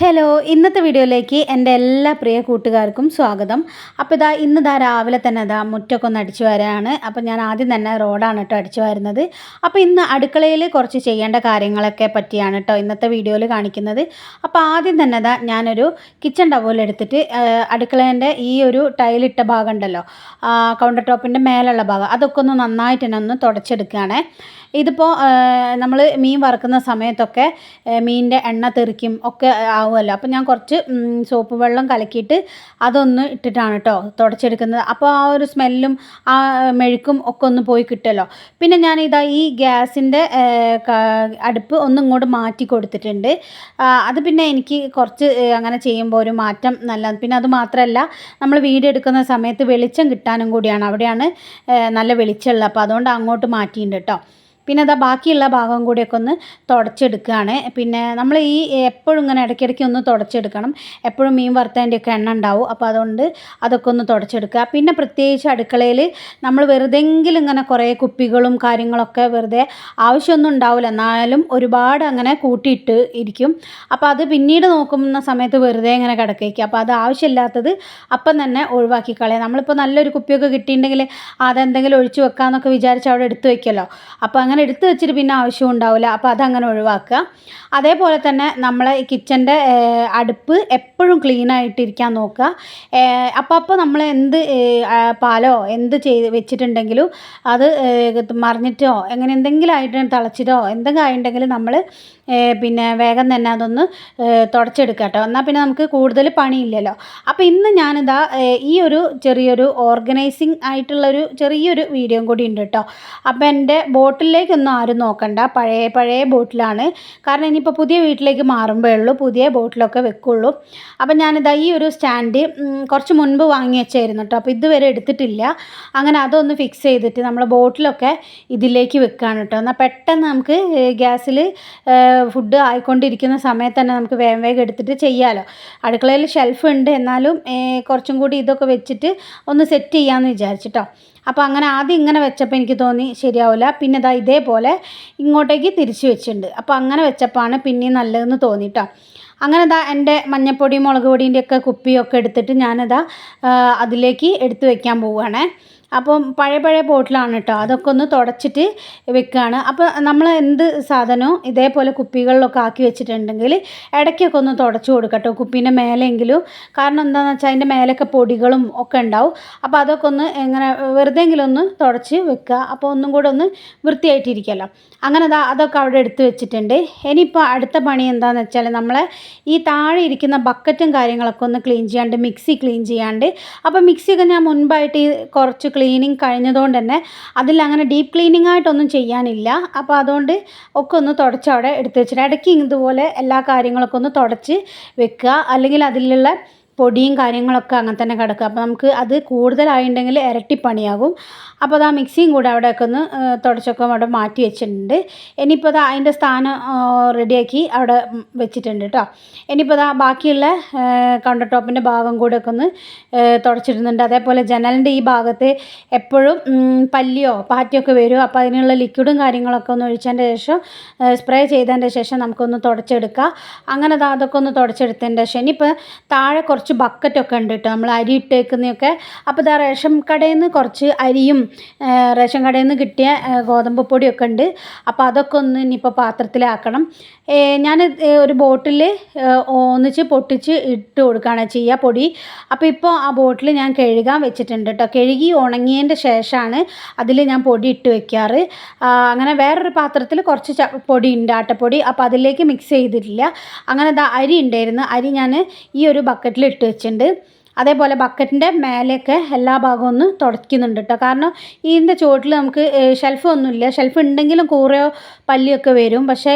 Hello ഇന്നത്തെ വീഡിയോയിലേക്ക് എന്റെ എല്ലാ പ്രിയ കൂട്ടുകാർക്കും സ്വാഗതം. അപ്പോൾ ഇതാ ഇന്ന് ഇതാ രാവിലെ തന്നെ ഇതാ മുറ്റൊക്കെ ഒന്ന് അടിച്ചു വരാണ്. അപ്പോൾ ഞാൻ ആദ്യം തന്നെ റോഡാണ് കേട്ടോ അടിച്ചു വരുന്നത്. അപ്പോൾ ഇന്ന് അടുക്കളയിൽ കുറച്ച് ചെയ്യേണ്ട കാര്യങ്ങളൊക്കെ പറ്റിയാണ് കേട്ടോ ഇന്നത്തെ വീഡിയോയിൽ കാണിക്കുന്നത്. അപ്പോൾ ആദ്യം തന്നെ ഇതാ ഞാനൊരു കിച്ചൺ ടവൽ എടുത്തിട്ട് അടുക്കളേന്റെ ഈ ഒരു ടൈലിട്ട ഭാഗം ഉണ്ടല്ലോ കൗണ്ടർ ടോപ്പിന്റെ മേലുള്ള ഭാഗം അതൊക്കെ ഒന്ന് നന്നായിട്ട് തന്നെ ഒന്ന് തുടച്ചെടുക്കുകയാണേ. ഇതിപ്പോൾ നമ്മൾ മീൻ വറുക്കുന്ന സമയത്തൊക്കെ മീനിന്റെ എണ്ണ തെറിക്കും ഒക്കെ ആവുമല്ലോ. അപ്പോൾ ഞാൻ കുറച്ച് സോപ്പ് വെള്ളം കലക്കിയിട്ട് അതൊന്ന് ഇട്ടിട്ടാണ് കേട്ടോ തുടച്ചെടുക്കുന്നത്. അപ്പോൾ ആ ഒരു സ്മെല്ലും ആ മെഴുക്കും ഒക്കെ ഒന്ന് പോയി കിട്ടുമല്ലോ. പിന്നെ ഞാൻ ഇതാ ഈ ഗ്യാസിന്റെ അടുപ്പ് ഒന്നും ഇങ്ങോട്ട് മാറ്റി കൊടുത്തിട്ടുണ്ട്. അത് പിന്നെ എനിക്ക് കുറച്ച് അങ്ങനെ ചെയ്യുമ്പോൾ ഒരു മാറ്റം നല്ല പിന്നെ അത് മാത്രമല്ല നമ്മൾ വീഡിയോ എടുക്കുന്ന സമയത്ത് വെളിച്ചം കിട്ടാനും കൂടിയാണ്. അവിടെയാണ് നല്ല വെളിച്ചമുള്ളത് അപ്പോൾ അതുകൊണ്ട് അങ്ങോട്ട് മാറ്റിയിട്ടുണ്ട് കേട്ടോ പിന്നെ അതാ ബാക്കിയുള്ള ഭാഗം കൂടിയൊക്കെ ഒന്ന് തുടച്ചെടുക്കുകയാണ്. പിന്നെ നമ്മൾ ഈ എപ്പോഴും ഇങ്ങനെ ഇടയ്ക്കിടയ്ക്ക് ഒന്ന് തുടച്ചെടുക്കണം. എപ്പോഴും മീൻ വറുത്തതിന്റെയൊക്കെ എണ്ണ ഉണ്ടാവും. അപ്പോൾ അതുകൊണ്ട് അതൊക്കെ ഒന്ന് തുടച്ചെടുക്കുക. പിന്നെ പ്രത്യേകിച്ച് അടുക്കളയിൽ നമ്മൾ വെറുതെങ്കിലും ഇങ്ങനെ കുറേ കുപ്പികളും കാര്യങ്ങളൊക്കെ വെറുതെ ആവശ്യമൊന്നും ഉണ്ടാവില്ല. എന്നാലും ഒരുപാട് അങ്ങനെ കൂട്ടിയിട്ട് ഇരിക്കും. അപ്പോൾ അത് പിന്നീട് നോക്കുന്ന സമയത്ത് വെറുതെ ഇങ്ങനെ കിടക്കേക്കും. അപ്പോൾ അത് ആവശ്യമില്ലാത്തത് അപ്പം തന്നെ ഒഴിവാക്കി കളയാം. നമ്മളിപ്പോൾ നല്ലൊരു കുപ്പിയൊക്കെ കിട്ടിയിട്ടുണ്ടെങ്കിൽ അതെന്തെങ്കിലും ഒഴിച്ചു വെക്കാമെന്നൊക്കെ വിചാരിച്ച് അവിടെ എടുത്തു വയ്ക്കുമല്ലോ അപ്പോൾ അങ്ങനെ എടുത്ത് വെച്ചിട്ട് പിന്നെ ആവശ്യം ഉണ്ടാവില്ല. അപ്പോൾ അതങ്ങനെ ഒഴിവാക്കുക. അതേപോലെ തന്നെ നമ്മളെ കിച്ചന്റെ അടുപ്പ് എപ്പോഴും ക്ലീൻ ആയിട്ടിരിക്കാൻ നോക്കുക. അപ്പോൾ അപ്പോൾ നമ്മൾ എന്ത് പാലോ എന്ത് ചെയ്ത് വെച്ചിട്ടുണ്ടെങ്കിലും അത് മറിഞ്ഞിട്ടോ എങ്ങനെ എന്തെങ്കിലും ആയിട്ട് തിളച്ചിട്ടോ എന്തെങ്കിലും ആയിട്ടുണ്ടെങ്കിൽ നമ്മൾ പിന്നെ വേഗം തന്നെ അതൊന്ന് തുടച്ചെടുക്കുക കേട്ടോ. എന്നാൽ പിന്നെ നമുക്ക് കൂടുതൽ പണിയില്ലല്ലോ. അപ്പോൾ ഇന്ന് ഞാനിതാ ഈ ഒരു ചെറിയൊരു ഓർഗനൈസിങ് ആയിട്ടുള്ളൊരു ചെറിയൊരു വീഡിയോ കൂടി ഉണ്ട് കേട്ടോ. അപ്പോൾ എന്റെ ബോട്ടിലേക്കൊന്നും ആരും നോക്കണ്ട. പഴയ പഴയ ബോട്ടിലാണ്. കാരണം ഇനിയിപ്പോൾ പുതിയ വീട്ടിലേക്ക് മാറുമ്പോഴേ ഉള്ളൂ. പുതിയ ബോട്ടിലൊക്കെ വെക്കുള്ളൂ. അപ്പം ഞാനിതാ ഈ ഒരു സ്റ്റാൻഡ് കുറച്ച് മുൻപ് വാങ്ങി വെച്ചായിരുന്നു കേട്ടോ അപ്പോൾ ഇതുവരെ എടുത്തിട്ടില്ല. അങ്ങനെ അതൊന്ന് ഫിക്സ് ചെയ്തിട്ട് നമ്മൾ ബോട്ടിലൊക്കെ ഇതിലേക്ക് വെക്കുകയാണ് കേട്ടോ എന്നാൽ പെട്ടെന്ന് നമുക്ക് ഗ്യാസിൽ ഫുഡ് ആയിക്കൊണ്ടിരിക്കുന്ന സമയത്ത് തന്നെ നമുക്ക് വേഗം വേഗം എടുത്തിട്ട് ചെയ്യാമല്ലോ അടുക്കളയിൽ ഷെൽഫ് ഉണ്ട്. എന്നാലും കുറച്ചും കൂടി ഇതൊക്കെ വെച്ചിട്ട് ഒന്ന് സെറ്റ് ചെയ്യാമെന്ന് വിചാരിച്ചിട്ടോ അപ്പോൾ അങ്ങനെ ആദ്യം ഇങ്ങനെ വെച്ചപ്പോൾ എനിക്ക് തോന്നി ശരിയാവില്ല പിന്നെ ഇതാ ഇതേപോലെ ഇങ്ങോട്ടേക്ക് തിരിച്ച് വെച്ചിട്ടുണ്ട്. അപ്പോൾ അങ്ങനെ വെച്ചപ്പോഴാണ് പിന്നെയും നല്ലതെന്ന് തോന്നിട്ടോ. അങ്ങനെ ഇതാ എന്റെ മഞ്ഞപ്പൊടി മുളക് പൊടീന്റെ കുപ്പിയൊക്കെ എടുത്തിട്ട് ഞാനിതാ അതിലേക്ക് എടുത്തു വയ്ക്കാൻ പോവുകയാണേ. അപ്പം പഴയ പഴയ ബോട്ടിലാണ് കേട്ടോ അതൊക്കെ ഒന്ന് തുടച്ചിട്ട് വെക്കുകയാണ് അപ്പോൾ നമ്മൾ എന്ത് സാധനവും ഇതേപോലെ കുപ്പികളിലൊക്കെ ആക്കി വെച്ചിട്ടുണ്ടെങ്കിൽ ഇടയ്ക്കൊക്കെ ഒന്ന് തുടച്ചു കൊടുക്കട്ടോ കുപ്പീന്റെ മേലെങ്കിലും. കാരണം എന്താണെന്ന് വെച്ചാൽ അതിന്റെ മേലൊക്കെ പൊടികളും ഒക്കെ ഉണ്ടാവും. അപ്പോൾ അതൊക്കെ ഒന്ന് എങ്ങനെ വെറുതെ എങ്കിലും ഒന്ന് തുടച്ച് വെക്കുക. അപ്പോൾ ഒന്നും കൂടെ ഒന്ന് വൃത്തിയായിട്ടിരിക്കുമല്ലോ അങ്ങനെ അതാ അതൊക്കെ അവിടെ എടുത്ത് വെച്ചിട്ടുണ്ട്. ഇനിയിപ്പോൾ അടുത്ത പണി എന്താണെന്ന് വെച്ചാൽ നമ്മളെ ഈ താഴെ ഇരിക്കുന്ന ബക്കറ്റും കാര്യങ്ങളൊക്കെ ഒന്ന് ക്ലീൻ ചെയ്യാണ്ട് മിക്സി ക്ലീൻ ചെയ്യാണ്ട്. അപ്പോൾ മിക്സിയൊക്കെ ഞാൻ മുൻപായിട്ട് ഈ കുറച്ച് ക്ലീനിങ് കഴിഞ്ഞതുകൊണ്ട് തന്നെ അതിൽ അങ്ങനെ ഡീപ്പ് ക്ലീനിങ് ആയിട്ടൊന്നും ചെയ്യാനില്ല. അപ്പോൾ അതുകൊണ്ട് ഒക്കെ ഒന്ന് തുടച്ച് അവിടെ എടുത്ത് വെച്ചിട്ട് ഇടയ്ക്ക് ഇതുപോലെ എല്ലാ കാര്യങ്ങളൊക്കെ ഒന്ന് തുടച്ച് വെക്കുക. അല്ലെങ്കിൽ അതിലുള്ള പൊടിയും കാര്യങ്ങളൊക്കെ അങ്ങനെ തന്നെ കിടക്കുക. അപ്പോൾ നമുക്ക് അത് കൂടുതലായിട്ടുണ്ടെങ്കിൽ ഇരട്ടി പണിയാകും. അപ്പോൾ അത് ആ മിക്സിയും കൂടെ അവിടെയൊക്കെ ഒന്ന് തുടച്ചൊക്കെ അവിടെ മാറ്റി വെച്ചിട്ടുണ്ട്. ഇനിയിപ്പോൾ അത് അതിന്റെ സ്ഥാനം റെഡിയാക്കി അവിടെ വെച്ചിട്ടുണ്ട് കേട്ടോ. ഇനിയിപ്പോൾ അതാ ബാക്കിയുള്ള കൗണ്ടർ ടോപ്പിന്റെ ഭാഗം കൂടെ ഒക്കെ ഒന്ന് തുടച്ചിടുന്നുണ്ട്. അതേപോലെ ജനലിന്റെ ഈ ഭാഗത്ത് എപ്പോഴും പല്ലിയോ പാറ്റിയോ ഒക്കെ വരും. അപ്പോൾ അതിനുള്ള ലിക്വിഡും കാര്യങ്ങളൊക്കെ ഒന്ന് ഒഴിച്ചതിന്റെ ശേഷം സ്പ്രേ ചെയ്തതിന്റെ ശേഷം നമുക്കൊന്ന് തുടച്ചെടുക്കാം. അങ്ങനെ അതൊക്കെ ഒന്ന് തുടച്ചെടുത്തതിന്റെ ശേഷം. ഇനിയിപ്പോൾ താഴെ കുറച്ച് കുറച്ച് ബക്കറ്റൊക്കെ ഉണ്ട് കേട്ടോ. നമ്മൾ അരി ഇട്ടേക്കുന്നതൊക്കെ. അപ്പോൾ ഇതാ റേഷൻ കടയിൽ നിന്ന് കുറച്ച് അരിയും റേഷൻ കടയിൽ നിന്ന് കിട്ടിയ ഗോതമ്പ് പൊടിയൊക്കെ ഉണ്ട്. അപ്പോൾ അതൊക്കെ ഒന്ന് ഇനിയിപ്പോൾ പാത്രത്തിലാക്കണം. ഞാൻ ഒരു ബോട്ടിൽ ഒന്നിച്ച് പൊട്ടിച്ച് ഇട്ട് കൊടുക്കുകയാണ് ചെയ്യുക പൊടി. അപ്പോൾ ഇപ്പോൾ ആ ബോട്ടിൽ ഞാൻ കഴുകാൻ വെച്ചിട്ടുണ്ട് കേട്ടോ കഴുകി ഉണങ്ങിയതിന്റെ ശേഷമാണ് അതിൽ ഞാൻ പൊടി ഇട്ട് വെക്കാറ്. അങ്ങനെ വേറൊരു പാത്രത്തിൽ കുറച്ച് പൊടി ഉണ്ട് ആട്ടപ്പൊടി അപ്പോൾ അതിലേക്ക് മിക്സ് ചെയ്തിട്ടില്ല. അങ്ങനെ അരി ഉണ്ടായിരുന്നു അരി ഞാൻ ഈ ഒരു ബക്കറ്റിൽ ഇട്ട് വെച്ചിട്ടുണ്ട് അതേപോലെ ബക്കറ്റിന്റെ മേലെയൊക്കെ എല്ലാ ഭാഗവും ഒന്ന് തുടയ്ക്കുന്നുണ്ട് കേട്ടോ കാരണം ഇതിന്റെ ചുവട്ടിൽ നമുക്ക് ഷെൽഫ് ഒന്നുമില്ല. ഷെൽഫ് ഉണ്ടെങ്കിലും കൂറയോ പല്ലിയൊക്കെ വരും. പക്ഷേ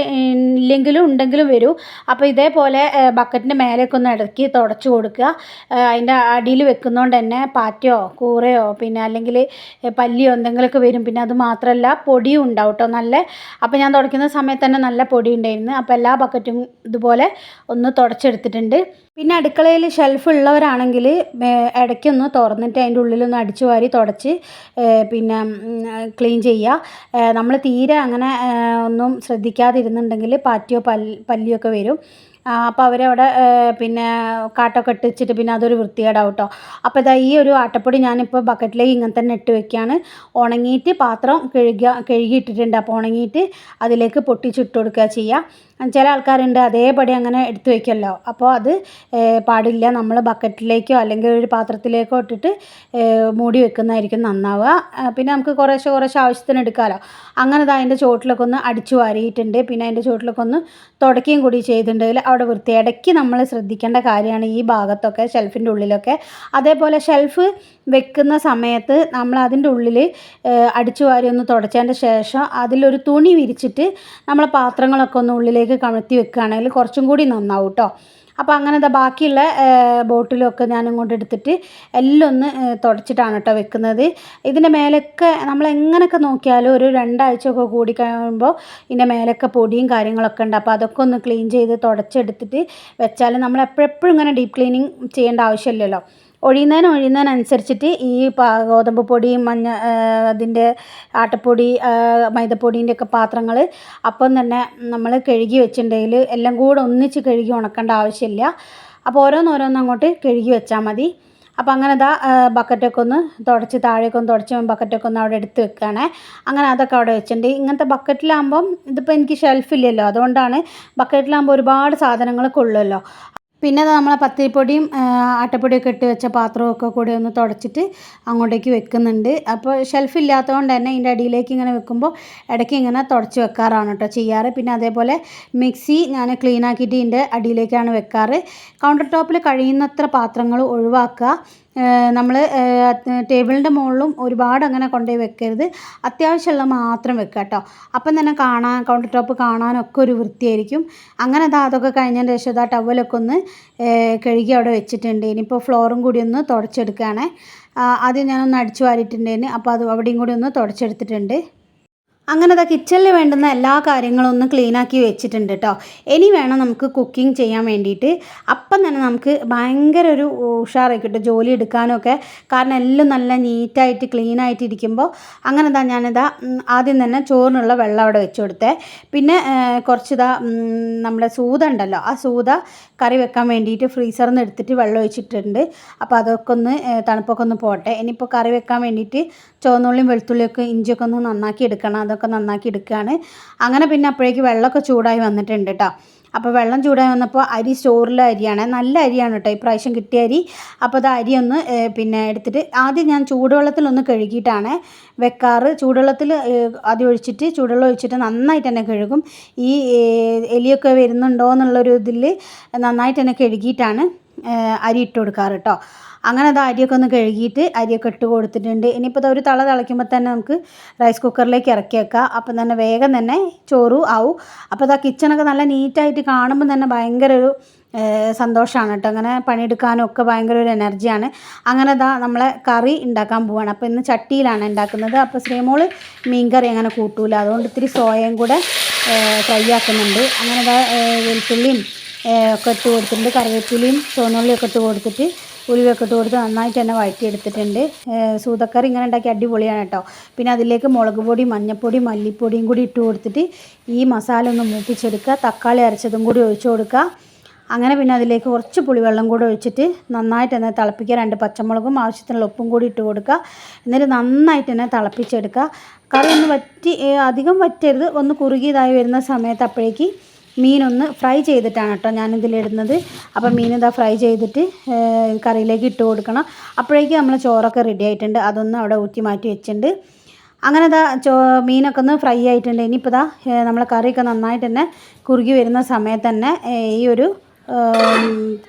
ഇല്ലെങ്കിലും ഉണ്ടെങ്കിലും വരും. അപ്പോൾ ഇതേപോലെ ബക്കറ്റിന്റെ മേലെയൊക്കെ ഒന്ന് ഇടയ്ക്ക് തുടച്ച് കൊടുക്കുക. അതിന്റെ അടിയിൽ വെക്കുന്നതുകൊണ്ട് തന്നെ പാറ്റയോ കൂറയോ പിന്നെ അല്ലെങ്കിൽ പല്ലിയോ എന്തെങ്കിലുമൊക്കെ വരും. പിന്നെ അത് മാത്രമല്ല പൊടിയും ഉണ്ടാവും കേട്ടോ നല്ല അപ്പോൾ ഞാൻ തുടയ്ക്കുന്ന സമയത്ത് തന്നെ നല്ല പൊടി ഉണ്ടായിരുന്നു. അപ്പോൾ എല്ലാ ബക്കറ്റും ഇതുപോലെ ഒന്ന് തുടച്ചെടുത്തിട്ടുണ്ട്. പിന്നെ അടുക്കളയിൽ ഷെൽഫ് ഉള്ളവരാണെങ്കിൽ ഇടയ്ക്കൊന്ന് തുറന്നിട്ട് അതിന്റെ ഉള്ളിലൊന്ന് അടിച്ചു വാരി തുടച്ച് പിന്നെ ക്ലീൻ ചെയ്യുക. നമ്മൾ തീരെ അങ്ങനെ ഒന്നും ശ്രദ്ധിക്കാതിരുന്നുണ്ടെങ്കിൽ പാറ്റിയോ പല്ല് പല്ലിയൊക്കെ വരും. അപ്പോൾ അവരവിടെ പിന്നെ കാട്ടൊക്കെ ഇട്ട് വെച്ചിട്ട് പിന്നെ അതൊരു വൃത്തികേടാവും കേട്ടോ അപ്പോൾ ഇതാ ഈ ഒരു ആട്ടപ്പൊടി ഞാനിപ്പോൾ ബക്കറ്റിലേക്ക് ഇങ്ങനെ തന്നെ ഇട്ട് വെക്കുകയാണ്. ഉണങ്ങിയിട്ട് പാത്രം കഴുകുക കഴുകിയിട്ടിട്ടുണ്ട്. അപ്പോൾ ഉണങ്ങിയിട്ട് അതിലേക്ക് പൊട്ടിച്ചിട്ട് കൊടുക്കുക ചെയ്യുക. ചില ആൾക്കാരുണ്ട് അതേപടി അങ്ങനെ എടുത്തു വയ്ക്കുമല്ലോ. അപ്പോൾ അത് പാടില്ല. നമ്മൾ ബക്കറ്റിലേക്കോ അല്ലെങ്കിൽ ഒരു പാത്രത്തിലേക്കോ ഇട്ടിട്ട് മൂടി വെക്കുന്നതായിരിക്കും നന്നാവുക. പിന്നെ നമുക്ക് കുറേശ്ശെ കുറേശ്ശെ ആവശ്യത്തിന് എടുക്കാമല്ലോ. അങ്ങനെ അത് അതിന്റെ ചുവട്ടിലൊക്കെ ഒന്ന് അടിച്ചു വാരിയിട്ടുണ്ട്. പിന്നെ അതിന്റെ ചുവട്ടിലൊക്കെ ഒന്ന് തുടക്കുകയും കൂടി ചെയ്തിട്ടുണ്ടെങ്കിൽ അവിടെ വൃത്തി. ഇടയ്ക്ക് നമ്മൾ ശ്രദ്ധിക്കേണ്ട കാര്യമാണ് ഈ ഭാഗത്തൊക്കെ ഷെൽഫിന്റെ ഉള്ളിലൊക്കെ. അതേപോലെ ഷെൽഫ് വെക്കുന്ന സമയത്ത് നമ്മൾ അതിന്റെ ഉള്ളിൽ അടിച്ചു വാരി ഒന്ന് തുടച്ചതിന്റെ ശേഷം അതിലൊരു തുണി വിരിച്ചിട്ട് നമ്മൾ പാത്രങ്ങളൊക്കെ ഒന്ന് ഉള്ളിലേക്ക് കമഴ്ത്തി വെക്കുകയാണെങ്കിൽ കുറച്ചും കൂടി നന്നാവും കേട്ടോ അപ്പോൾ അങ്ങനെ ദാ ബാക്കിയുള്ള ബോട്ടിലൊക്കെ ഞാൻ ഇങ്ങോട്ട് എടുത്തിട്ട് എല്ലാം ഒന്ന് തുടച്ചിട്ടാണ് കേട്ടോ വെക്കുന്നത്. ഇതിന്റെ മേലൊക്കെ നമ്മൾ എങ്ങനെയൊക്കെ നോക്കിയാലും ഒരു രണ്ടാഴ്ച ഒക്കെ കൂടി കഴിയുമ്പോൾ ഇതിന്റെ മേലൊക്കെ പൊടിയും കാര്യങ്ങളൊക്കെ ഉണ്ട്. അപ്പോൾ അതൊക്കെ ഒന്ന് ക്ലീൻ ചെയ്ത് തുടച്ചെടുത്തിട്ട് വെച്ചാൽ നമ്മൾ എപ്പോഴെപ്പോഴും ഇങ്ങനെ ഡീപ്പ് ക്ലീനിങ് ചെയ്യേണ്ട ആവശ്യമില്ലല്ലോ. ഒഴിയുന്നതിന് ഒഴിയുന്നതിനനുസരിച്ചിട്ട് ഈ പാ ഗോതമ്പ് പൊടി മഞ്ഞ അതിന്റെ ആട്ടപ്പൊടി മൈദപ്പൊടീന്റെ ഒക്കെ പാത്രങ്ങൾ അപ്പം തന്നെ നമ്മൾ കഴുകി വെച്ചിട്ടുണ്ടെങ്കിൽ എല്ലാം കൂടെ ഒന്നിച്ച് കഴുകി ഉണക്കേണ്ട ആവശ്യമില്ല. അപ്പോൾ ഓരോന്നോരോന്ന് അങ്ങോട്ട് കഴുകി വെച്ചാൽ മതി. അപ്പോൾ അങ്ങനെ ഇതാ ബക്കറ്റൊക്കെ ഒന്ന് തുടച്ച് താഴേക്ക് ഒന്ന് തുടച്ച് ബക്കറ്റൊക്കെ ഒന്ന് അവിടെ എടുത്ത് വെക്കുകയാണേ. അങ്ങനെ അതൊക്കെ അവിടെ വെച്ചിട്ടുണ്ട്. ഇങ്ങനത്തെ ബക്കറ്റിലാകുമ്പം ഇതിപ്പോൾ എനിക്ക് ഷെൽഫില്ലല്ലോ അതുകൊണ്ടാണ് ബക്കറ്റിലാകുമ്പോൾ ഒരുപാട് സാധനങ്ങൾ കൊള്ളുമല്ലോ പിന്നെ അത് നമ്മളെ പത്തിരിപ്പൊടിയും ആട്ടപ്പൊടിയൊക്കെ ഇട്ട് വെച്ച പാത്രമൊക്കെ കൂടി ഒന്ന് തുടച്ചിട്ട് അങ്ങോട്ടേക്ക് വെക്കുന്നുണ്ട്. അപ്പോൾ ഷെൽഫ് ഇല്ലാത്തതുകൊണ്ട് തന്നെ ഇതിന്റെ അടിയിലേക്ക് ഇങ്ങനെ വെക്കുമ്പോൾ ഇടയ്ക്ക് ഇങ്ങനെ തുടച്ച് വെക്കാറാണ് കേട്ടോ ചെയ്യാറ്. പിന്നെ അതേപോലെ മിക്സി ഞാൻ ക്ലീൻ ആക്കിയിട്ട് ഇതിന്റെ അടിയിലേക്കാണ് വെക്കാറ്. കൗണ്ടർ ടോപ്പിൽ കഴിയുന്നത്ര പാത്രങ്ങൾ ഒഴിവാക്കുക. നമ്മൾ ടേബിളിന്റെ മുകളിലും ഒരുപാട് അങ്ങനെ കൊണ്ടുപോയി വെക്കരുത്. അത്യാവശ്യമുള്ള മാത്രം വെക്കുക കേട്ടോ. അപ്പം തന്നെ കാണാൻ കൗണ്ടർ ടോപ്പ് കാണാനൊക്കെ ഒരു വൃത്തിയായിരിക്കും. അങ്ങനെ ദാ അതൊക്കെ കഴിഞ്ഞതിന് ശേഷം ഇതാ ടവലൊക്കെ ഒന്ന് കഴുകി അവിടെ വെച്ചിട്ടുണ്ട്. ഇനിയിപ്പോൾ ഫ്ലോറും കൂടി ഒന്ന് തുടച്ചെടുക്കുകയാണേ ആദ്യം ഞാനൊന്ന് അടിച്ചു വാരിയിട്ടുണ്ടേന്. അപ്പോൾ അത് അവിടെയും കൂടി ഒന്ന് തുടച്ചെടുത്തിട്ടുണ്ട്. അങ്ങനെ ദാ കിച്ചണിൽ വേണ്ടുന്ന എല്ലാ കാര്യങ്ങളും ഒന്ന് ക്ലീനാക്കി വെച്ചിട്ടുണ്ട് കേട്ടോ ഇനി വേണം നമുക്ക് കുക്കിംഗ് ചെയ്യാൻ വേണ്ടിയിട്ട്. അപ്പം തന്നെ നമുക്ക് ഭയങ്കര ഒരു ഉഷാറായി കിട്ടും ജോലി എടുക്കാനൊക്കെ. കാരണം എല്ലാം നല്ല നീറ്റായിട്ട് ക്ലീനായിട്ട് ഇരിക്കുമ്പോൾ അങ്ങനെ ദാ ഞാനിതാ ആദ്യം തന്നെ ചോറിനുള്ള വെള്ളം അവിടെ വെച്ച് കൊടുത്തേ. പിന്നെ കുറച്ചിതാ ഇതാ നമ്മുടെ സൂത ഉണ്ടല്ലോ ആ സൂത കറി വെക്കാൻ വേണ്ടിയിട്ട് ഫ്രീസറിൽ നിന്ന് എടുത്തിട്ട് വെള്ളം ഒഴിച്ചിട്ടുണ്ട്. അപ്പോൾ അതൊക്കെ ഒന്ന് തണുപ്പൊക്കെ ഒന്ന് പോട്ടെ. ഇനിയിപ്പോൾ കറി വെക്കാൻ വേണ്ടിയിട്ട് ചുവന്നുള്ളിയും വെളുത്തുള്ളിയൊക്കെ ഇഞ്ചിയൊക്കെ ഒന്ന് നന്നാക്കി എടുക്കണം. അതൊക്കെ നന്നാക്കി എടുക്കുകയാണ്. അങ്ങനെ പിന്നെ അപ്പോഴേക്ക് വെള്ളമൊക്കെ ചൂടായി വന്നിട്ടുണ്ട് കേട്ടോ അപ്പോൾ വെള്ളം ചൂടായി വന്നപ്പോൾ അരി സ്റ്റോറിലെ അരിയാണ്. നല്ല അരിയാണ് കേട്ടോ ഇപ്രാവശ്യം കിട്ടിയ അരി. അപ്പോൾ അത് അരി ഒന്ന് പിന്നെ എടുത്തിട്ട് ആദ്യം ഞാൻ ചൂടുവെള്ളത്തിലൊന്ന് കഴുകിയിട്ടാണ് വെക്കാറ്. ചൂടുവെള്ളത്തിൽ ആദ്യം ഒഴിച്ചിട്ട് ചൂടുവെള്ളം ഒഴിച്ചിട്ട് നന്നായിട്ട് തന്നെ കഴുകും. ഈ എലിയൊക്കെ വരുന്നുണ്ടോ എന്നുള്ളൊരു ഇതിൽ നന്നായിട്ട് തന്നെ കഴുകിയിട്ടാണ്. അരി ഇട്ട് കൊടുക്കാറ് കേട്ടോ അങ്ങനെ അത് അരിയൊക്കെ ഒന്ന് കഴുകിയിട്ട് അരിയൊക്കെ ഇട്ട് കൊടുത്തിട്ടുണ്ട്. ഇനിയിപ്പോൾ ഒരു തള തിളയ്ക്കുമ്പോൾ തന്നെ നമുക്ക് റൈസ് കുക്കറിലേക്ക് ഇറക്കി വെക്കാം. അപ്പം തന്നെ വേഗം തന്നെ ചോറ് ആവും. അപ്പോൾ അത് ആ കിച്ചണൊക്കെ നല്ല നീറ്റായിട്ട് കാണുമ്പോൾ തന്നെ ഭയങ്കര ഒരു സന്തോഷമാണ് കേട്ടോ അങ്ങനെ പണിയെടുക്കാനും ഒക്കെ ഭയങ്കര ഒരു എനർജിയാണ് അങ്ങനെ ഇതാ നമ്മളെ കറി ഉണ്ടാക്കാൻ പോവാണ്. അപ്പോൾ ഇന്ന് ചട്ടിയിലാണ് ഉണ്ടാക്കുന്നത് അപ്പോൾ ശ്രീമോൾ മീൻകറി അങ്ങനെ കൂട്ടൂല. അതുകൊണ്ട് ഇത്തിരി സോയയും കൂടെ ഫ്രൈ ആക്കുന്നുണ്ട്. അങ്ങനെ ഇതാ വെളുത്തുള്ളിയും ഒക്കെ ഇട്ട് കൊടുത്തിട്ടുണ്ട്. കറിവേപ്പിലയും ചുവന്നുള്ളിയൊക്കെ ഇട്ട് കൊടുത്തിട്ട് ഉലുവയൊക്കെ ഇട്ട് കൊടുത്ത് നന്നായിട്ട് തന്നെ വഴറ്റിയെടുത്തിട്ടുണ്ട്. സൂതക്കറി ഇങ്ങനെ ഉണ്ടാക്കി അടിപൊളിയാണ് കേട്ടോ. പിന്നെ അതിലേക്ക് മുളക് പൊടി മഞ്ഞൾപ്പൊടി മല്ലിപ്പൊടിയും കൂടി ഇട്ട് കൊടുത്തിട്ട് ഈ മസാല ഒന്ന് മൂപ്പിച്ചെടുക്കുക. തക്കാളി അരച്ചതും കൂടി ഒഴിച്ചു കൊടുക്കുക. അങ്ങനെ പിന്നെ അതിലേക്ക് കുറച്ച് പുളിവെള്ളം കൂടി ഒഴിച്ചിട്ട് നന്നായിട്ട് തന്നെ തിളപ്പിക്കുക. രണ്ട് പച്ചമുളകും ആവശ്യത്തിനുള്ള ഉപ്പും കൂടി ഇട്ട് കൊടുക്കുക. എന്നിട്ട് നന്നായിട്ട് തന്നെ തിളപ്പിച്ചെടുക്കുക. കറി ഒന്ന് വറ്റി അധികം വറ്റരുത്. ഒന്ന് കുറുകിയതായി വരുന്ന സമയത്ത് അപ്പോഴേക്ക് മീനൊന്ന് ഫ്രൈ ചെയ്തിട്ടാണ് കേട്ടോ ഞാനിതിലിടുന്നത് അപ്പോൾ മീൻ ഇതാ ഫ്രൈ ചെയ്തിട്ട് കറിയിലേക്ക് ഇട്ട് കൊടുക്കണം. അപ്പോഴേക്കും നമ്മൾ ചോറൊക്കെ റെഡി ആയിട്ടുണ്ട്. അതൊന്ന് അവിടെ ഊറ്റി മാറ്റി വെച്ചിട്ടുണ്ട്. അങ്ങനെ ഇതാ ചോ മീനൊക്കെ ഒന്ന് ഫ്രൈ ആയിട്ടുണ്ട്. ഇനിയിപ്പോൾ ഇതാ നമ്മളെ കറിയൊക്കെ നന്നായിട്ട് തന്നെ കുറുകി വരുന്ന സമയത്ത് തന്നെ ഈ ഒരു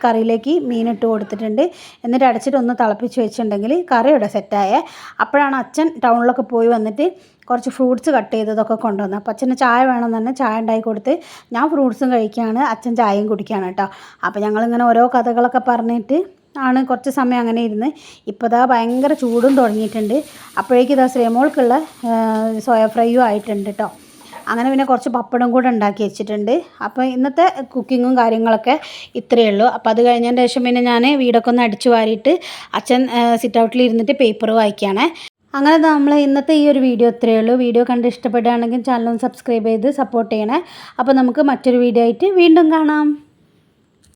കറിയിലേക്ക് മീനിട്ട് കൊടുത്തിട്ടുണ്ട്. എന്നിട്ട് അടച്ചിട്ട് ഒന്ന് തിളപ്പിച്ച് വെച്ചിട്ടുണ്ടെങ്കിൽ കറി ഇവിടെ സെറ്റായേ. അപ്പോഴാണ് അച്ഛൻ ടൗണിലൊക്കെ പോയി വന്നിട്ട് കുറച്ച് ഫ്രൂട്ട്സ് കട്ട് ചെയ്തതൊക്കെ കൊണ്ടുവന്നത്. അപ്പോൾ അച്ഛന് ചായ വേണം തന്നെ ചായ ഉണ്ടാക്കി കൊടുത്ത് ഞാൻ ഫ്രൂട്ട്സും കഴിക്കുകയാണ് അച്ഛൻ ചായയും കുടിക്കുകയാണ് കേട്ടോ. അപ്പോൾ ഞങ്ങളിങ്ങനെ ഓരോ കഥകളൊക്കെ പറഞ്ഞിട്ട് ആണ് കുറച്ച് സമയം അങ്ങനെ ഇരുന്ന് ഇപ്പോൾ ഇതാ ഭയങ്കര ചൂടും തുടങ്ങിയിട്ടുണ്ട്. അപ്പോഴേക്കും ഇതാ ശ്രീമോൾക്കുള്ള സോയ ഫ്രൈയും ആയിട്ടുണ്ട് കേട്ടോ. അങ്ങനെ പിന്നെ കുറച്ച് പപ്പടം കൂടെ ഉണ്ടാക്കി വെച്ചിട്ടുണ്ട്. അപ്പോൾ ഇന്നത്തെ കുക്കിങ്ങും കാര്യങ്ങളൊക്കെ ഇത്രയേ ഉള്ളൂ. അപ്പോൾ അത് കഴിഞ്ഞതിന് ശേഷം പിന്നെ ഞാൻ വീടൊക്കെ ഒന്ന് അടിച്ചു വാരിയിട്ട് അച്ഛൻ സിറ്റ് ഔട്ടിൽ ഇരുന്നിട്ട് പേപ്പർ വായിക്കുകയാണ്. അങ്ങനെ നമ്മൾ ഇന്നത്തെ ഈ ഒരു വീഡിയോ ഇത്രയേ ഉള്ളൂ. വീഡിയോ കണ്ട് ഇഷ്ടപ്പെടുകയാണെങ്കിൽ ചാനൽ സബ്സ്ക്രൈബ് ചെയ്ത് സപ്പോർട്ട് ചെയ്യണേ. അപ്പോൾ നമുക്ക് മറ്റൊരു വീഡിയോ ആയിട്ട് വീണ്ടും കാണാം.